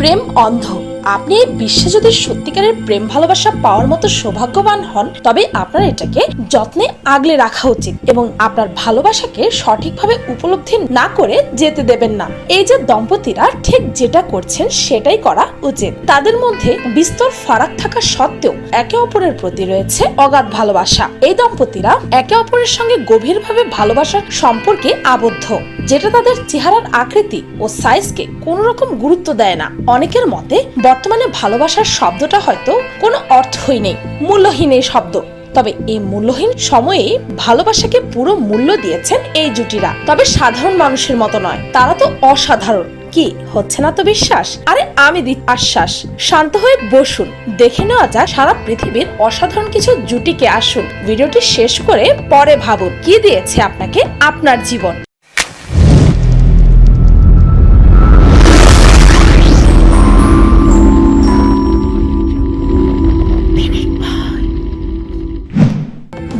প্রেম অন্ধ। আপনি এই বিশ্বে যদি সত্যিকারের প্রেম ভালোবাসা পাওয়ার মতো সৌভাগ্যবান হন, তবে আপনার এটাকে যত্নে আগলে রাখা উচিত এবং আপনার ভালোবাসাকে সঠিকভাবে উপলব্ধি না করে যেতে দেবেন না। এই যে দম্পতিরা ঠিক যেটা করছেন, সেটাই করা উচিত। তাদের মধ্যে বিস্তর ফারাক থাকা সত্ত্বেও একে অপরের প্রতি রয়েছে অগাধ ভালোবাসা। এই দম্পতিরা একে অপরের সঙ্গে গভীরভাবে ভালোবাসার সম্পর্কে আবদ্ধ। যেটা তাদের চেহারার আকৃতি ও সাইজকে কোনো রকম গুরুত্ব দেয় না। অনেকের মতে, বর্তমানে ভালোবাসার শব্দটা হয়তো কোনো অর্থই নেই, মূল্যহীন এই শব্দ। তবে এই মূল্যহীন সময়ে ভালোবাসাকে পুরো মূল্য দিয়েছেন এই জুটিরা। তবে সাধারণ মানুষের মতো নয়, তারা তো অসাধারণ। কি, হচ্ছে না তো বিশ্বাস? আরে আমি দি আশ্বাস। শান্ত হয়ে বসুন, দেখে নেওয়া যাক সারা পৃথিবীর অসাধারণ কিছু জুটিকে আসুন। ভিডিওটি শেষ করে পরে ভাবুন, কি দিয়েছে আপনাকে আপনার জীবন?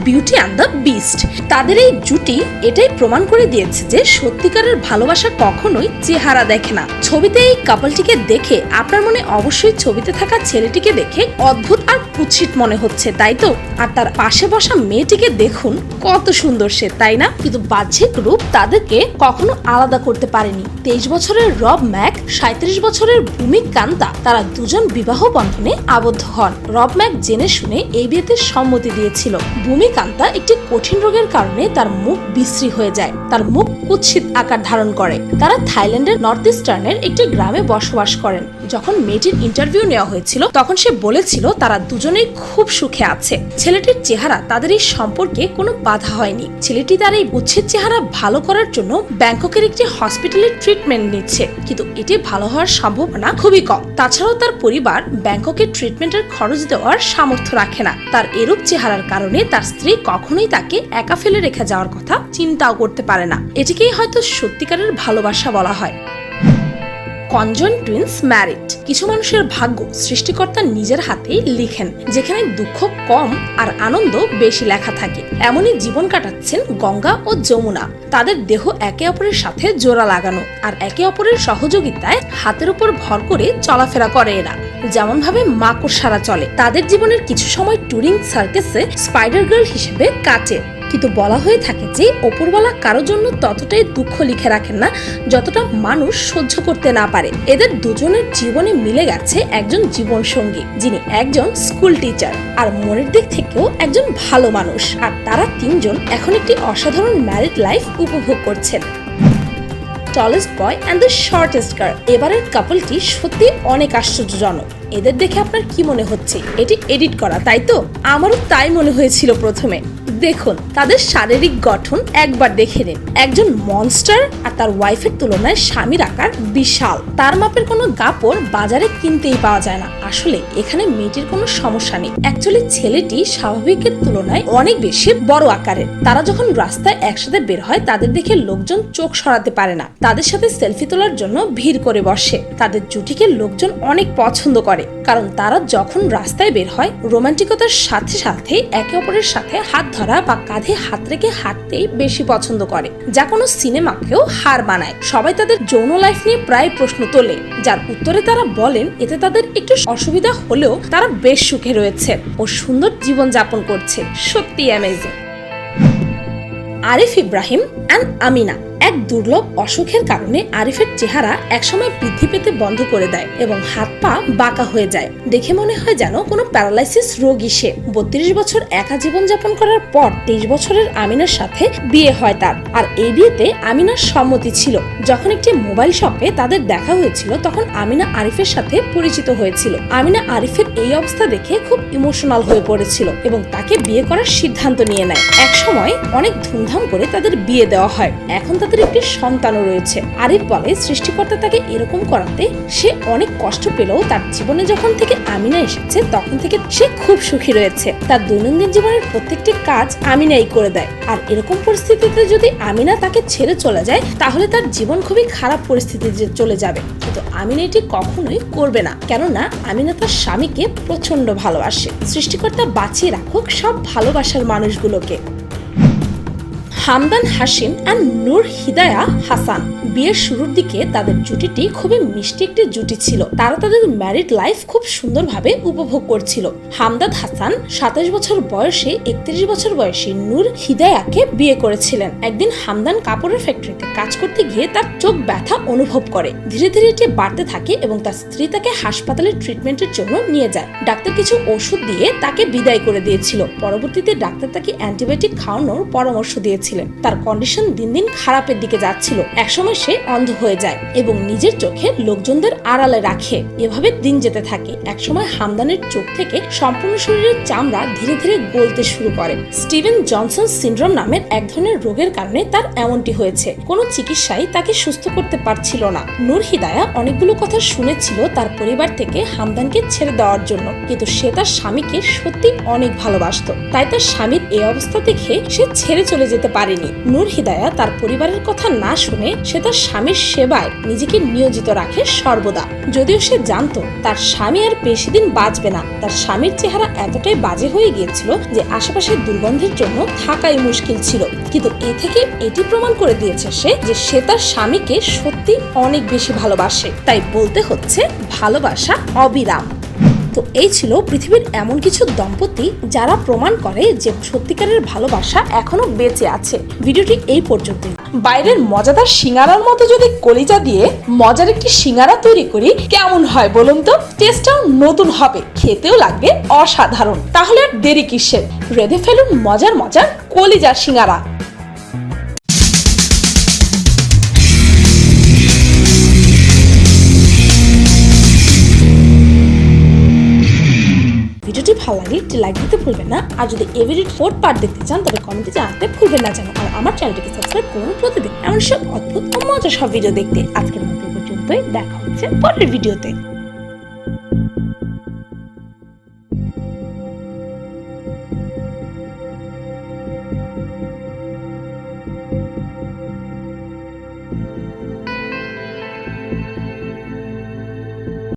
বিউটি অ্যান্ড দ্য বিস্ট তাদের এই জুটি এটাই প্রমাণ করে দিয়েছে যে সত্যিকারের ভালোবাসা কখনোই চেহারা দেখে না। ছবিতে এই কাপলটিকে দেখে আপনার মনে অবশ্যই ছবিতে থাকা ছেলেটিকে দেখে অদ্ভুত আর কুৎসিত মনে হচ্ছে, তাই তো? আর তার পাশে বসা মেয়েটিকে দেখুন, কত সুন্দর সে, তাই না? কিন্তু বাহ্যিক রূপ তাদেরকে কখনো আলাদা করতে পারেনি। তেইশ বছরের রব ম্যাক সাঁত্রিশ বছরের ভূমিক কান্তা, তারা দুজন বিবাহ বন্ধনে আবদ্ধ হন। রব ম্যাক জেনে শুনে এই বিয়েতে সম্মতি দিয়েছিল। ভূমি কান্তা একটি কঠিন রোগের কারণে তার মুখ বিশ্রী হয়ে যায়। তার মুখ কুৎসিত আকার ধারণ করে। তারা থাইল্যান্ডের নর্থ ইস্টার্নের একটি গ্রামে বসবাস করেন। যখন মেয়েটির ইন্টারভিউ নেওয়া হয়েছিল, তখন সে বলেছিল তারা দুজনেই খুব সুখে আছে। ছেলেটির চেহারা তাদের এই সম্পর্কে কোনো বাধা হয়নি। ছেলেটি তার এই উচ্ছেদ চেহারা ভালো করার জন্য ব্যাংককের একটি হসপিটালে ট্রিটমেন্ট নিচ্ছে। কিন্তু এটি ভালো হওয়ার সম্ভাবনা খুবই কম। তাছাড়াও তার পরিবার ব্যাংককে ট্রিটমেন্টের খরচ দেওয়ার সামর্থ্য রাখে না। তার এরূপ চেহারার কারণে তার স্ত্রী কখনোই তাকে একা ফেলে রেখে যাওয়ার কথা চিন্তাও করতে পারে না। এটিকেই হয়তো সত্যিকারের ভালোবাসা বলা হয়। কনজন টুইন্স ম্যারিড কিছু মানুষের ভাগ্য সৃষ্টিকর্তা নিজের হাতেই লিখেন, যেখানে দুঃখ কম আর আনন্দ বেশি লেখা থাকে। এমনই জীবন কাটাচ্ছেন গঙ্গা ও যমুনা। তাদের দেহ একে অপরের সাথে জোড়া লাগানো আর একে অপরের সহযোগিতায় হাতের উপর ভর করে চলাফেরা করে এরা। যেমন ভাবে মাকড়সারা চলে। তাদের জীবনের কিছু সময় টুরিং সার্কেসে স্পাইডার গার্ল হিসেবে কাটে। কিন্তু বলা হয়ে থাকে যে ওপরওয়ালা কারোর জন্য ততটাই দুঃখ লিখে রাখেন না, যতটা মানুষ সহ্য করতে না পারে। এদের দুজনের জীবনে মিলে গেছে একজন জীবন সঙ্গী যিনি একজন স্কুল টিচার আর মনের দিক থেকেও একজন ভালো মানুষ। আর তারা তিনজন এখন একটি অসাধারণ ম্যারিড লাইফ উপভোগ করছেন। Tallest boy and the shortest girl এবারের কাপলটি সত্যি অনেক আশ্চর্যজনক। এদের দেখে আপনার কি মনে হচ্ছে? এটি এডিট করা, তাই তো? আমারও তাই মনে হয়েছিল প্রথমে। দেখুন, তাদের শারীরিক গঠন একবার দেখে নিন। একজন মনস্টার আর তার ওয়াইফের তুলনায় স্বামীর আকার বিশাল। তার মাপের কোনো কাপড় বাজারে কিনতেই পাওয়া যায় না। আসলে এখানে মেয়েটির কোনো সমস্যা নেই। অ্যাকচুয়ালি ছেলেটি স্বাভাবিকের তুলনায় অনেক বেশি বড় আকারের। তারা যখন রাস্তায় একসাথে বের হয়, তাদের দেখে লোকজন চোখ সরাতে পারে না। তাদের সাথে সেলফি তোলার জন্য ভিড় করে বসে। তাদের জুটিকে লোকজন অনেক পছন্দ করে। কারণ তারা যখন রাস্তায় বের হয় রোমান্টিকতার সাথে সাথে একে অপরের সাথে হাত ধরা। বা কাঁধে হাত রেখে হাঁটতেই বেশি পছন্দ করে, যা কোনো সিনেমাকেও হার বানায় সবাই তাদের যৌন লাইফ নিয়ে প্রায় প্রশ্ন তোলে, যার উত্তরে তারা বলেন, এতে তাদের একটু অসুবিধা হলেও তারা বেশ সুখে রয়েছে ও সুন্দর জীবন যাপন করছে। সত্যি অ্যামেজিং আরিফ ইব্রাহিম অ্যান্ড আমিনা। এক দুর্লভ অসুখের কারণে আরিফের চেহারা একসময় বৃদ্ধি পেতে বন্ধ করে দেয় এবং হাত পা বাঁকা হয়ে যায়। দেখে মনে হয় যেন কোনো প্যারালাইসিস রোগী সে। বত্রিশ বছর একা জীবন যাপন করার পর তেইশ বছরের আমিনার সাথে বিয়ে হয় তার। আর এই বিয়েতে আমিনার সম্মতি ছিল। যখন একটি মোবাইল শপে তাদের দেখা হয়েছিল, তখন আমিনা আরিফের সাথে পরিচিত হয়েছিল। আমিনা আরিফের এই অবস্থা দেখে খুব ইমোশনাল হয়ে পড়েছিল এবং তাকে বিয়ে করার সিদ্ধান্ত নিয়ে নেয়। এক সময় অনেক ধুমধাম করে তাদের বিয়ে দেওয়া হয়। এখন একটি সন্তানও রয়েছে। আরিফ বলে সৃষ্টিকর্তা তাকে এরকম করাতে সে অনেক কষ্ট পেলেও তার জীবনে যখন থেকে আমিনা এসেছে, তখন থেকে সে খুব সুখী রয়েছে। তার দৈনন্দিন জীবনের প্রত্যেকটি কাজ আমিনাই করে দেয়। আর এরকম পরিস্থিতিতে যদি আমিনা তাকে ছেড়ে চলে যায়, তাহলে তার জীবন খুবই খারাপ পরিস্থিতিতে চলে যাবে। কিন্তু আমিনা এটি কখনোই করবে না। কেননা আমিনা তার স্বামীকে প্রচণ্ড ভালোবাসে। সৃষ্টিকর্তা বাঁচিয়ে রাখুক সব ভালোবাসার মানুষগুলোকে। হামদান হাসিম অ্যান্ড নূর হিদায়া হাসান। বিয়ের শুরুর দিকে তাদের জুটিটি খুবই মিষ্টি একটি জুটি ছিল। তারা তাদের ম্যারিড লাইফ খুব সুন্দরভাবে উপভোগ করছিল। হামদাদ হাসান সাতাশ বছর বয়সে একত্রিশ বছর বয়সী নূর হিদায়াকে বিয়ে করেছিলেন। একদিন হামদান কাপড়ের ফ্যাক্টরিতে কাজ করতে গিয়ে তার চোখ ব্যথা অনুভব করে। ধীরে ধীরে এটি বাড়তে থাকে এবং তার স্ত্রী তাকে হাসপাতালে ট্রিটমেন্টের জন্য নিয়ে যায়। ডাক্তার কিছু ওষুধ দিয়ে তাকে বিদায় করে দিয়েছিল। পরবর্তীতে ডাক্তার তাকে অ্যান্টিবায়োটিক খাওয়ানোর পরামর্শ দিয়েছিলেন তার কন্ডিশন দিন দিন খারাপের দিকে যাচ্ছিল। একসময় সে অন্ধ হয়ে যায় এবং নিজের চোখে লোকজনদের আড়ালে রাখে। এভাবে দিন যেতে থাকে। একসময় হামদানের চোখ থেকে সম্পূর্ণ শরীরের চামড়া ধীরে ধীরে গলতে শুরু করে। স্টিভেন জনসন সিন্ড্রোম নামের এক ধরনের রোগের কারণে তার এমনটি হয়েছে। কোনো চিকিৎসাই তাকে সুস্থ করতে পারছিল না। নূর হিদায়া অনেকগুলো কথা শুনেছিল তার পরিবার থেকে হামদানকে ছেড়ে দেওয়ার জন্য। কিন্তু সে তার স্বামীকে সত্যি অনেক ভালোবাসতো। তাই তার স্বামীর এই অবস্থা দেখে সে ছেড়ে চলে যেতে পারেনি। নূর হিদায়া তার পরিবারের কথা না শুনে সে তার স্বামীর সেবায় নিজেকে নিয়োজিত রাখে সর্বদা। যদিও সে জানত তার স্বামী আর বেশি দিন বাঁচবে না। তার স্বামীর চেহারা এতটাই বাজে হয়ে গিয়েছিল যে আশেপাশের দুর্গন্ধের জন্য থাকাই মুশকিল ছিল। কিন্তু এ থেকে এটি প্রমাণ করে দিয়েছে সে যে সে তার স্বামীকে সত্যি অনেক বেশি ভালোবাসে। তাই বলতে হচ্ছে ভালোবাসা অবিরাম। তো এই ছিল পৃথিবীর এমন কিছু দম্পতি যারা প্রমাণ করে যে সত্যিকারের ভালোবাসা এখনও বেঁচে আছে। ভিডিওটি এই পর্যন্তই। বাইরের মজাদার সিঙ্গারার মতো যদি কলিজা দিয়ে মজার একটি সিঙ্গারা তৈরি করি, কেমন হয় বলুন তো? টেস্টটাও নতুন হবে, খেতেও লাগবে অসাধারণ। তাহলে আর দেরি কিসের? রেঁধে ফেলুন মজার মজার কলিজার সিঙ্গারা। ভালো লাগলে একটি লাইক দিতে ভুলবেন না। আর যদি এভরি ফোর্থ পার্ট দেখতে চান তবে কমেন্টে জানাতে ভুলবেন না যেন। আর আমার চ্যানেলটিকে সাবস্ক্রাইব করুন প্রতিদিন। এমন সব অদ্ভুত ও মজার সব ভিডিও দেখতে। আজকের মতো পর্যন্তই। দেখা হচ্ছে পরের ভিডিওতে